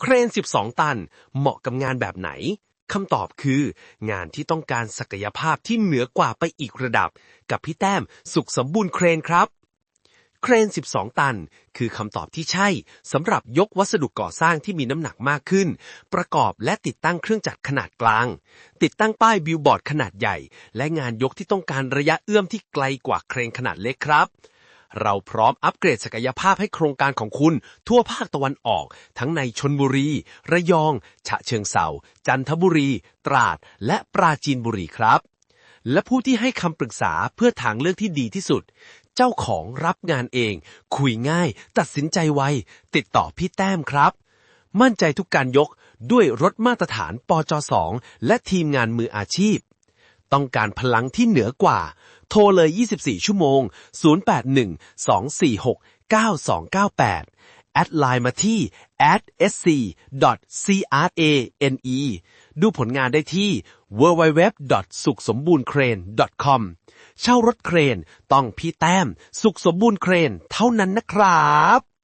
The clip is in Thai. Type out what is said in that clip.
เครน 12 ตัน เหมาะกับงานแบบไหนคำตอบคือ งานที่ต้องการศักยภาพที่เหนือกว่าไปอีกระดับ กับพี่แต้มสุขสมบูรณ์เครนครับเครน 12 ตัน คือคำตอบที่ใช่สำหรับยกวัสดุก่อสร้างที่มีน้ำหนักมากขึ้น ประกอบและติดตั้งเครื่องจักรขนาดกลาง ติดตั้งป้ายบิลบอร์ดขนาดใหญ่ และงานยกที่ต้องการระยะเอื้อมที่ไกลกว่าเครนขนาดเล็กครับ เราพร้อมอัปเกรดศักยภาพให้โครงการของคุณ ทั่วภาคตะวันออก ทั้งในชนบุรี ระยอง ฉะเชิงเซาจันทบุรี ตราด และปราจีนบุรีครับ และผู้ที่ให้คำปรึกษาเพื่อทางเลือกที่ดีที่สุด เจ้าของรับงานเอง คุยง่าย ตัดสินใจไว ติดต่อพี่แต้มครับ มั่นใจทุกการยกด้วยรถมาตรฐานปจ2และทีมงานมืออาชีพ ต้องการพลังที่เหนือกว่า โทรเลย 24 ชั่วโมง 081 246 9298 แอดไลน์มาที่ @sc.crane ดูผลงานได้ที่ www. สุขสมบูรณ์เครน .com เช่ารถเครนต้องพี่แต้ม สุขสมบูรณ์เครนเท่านั้นนะครับ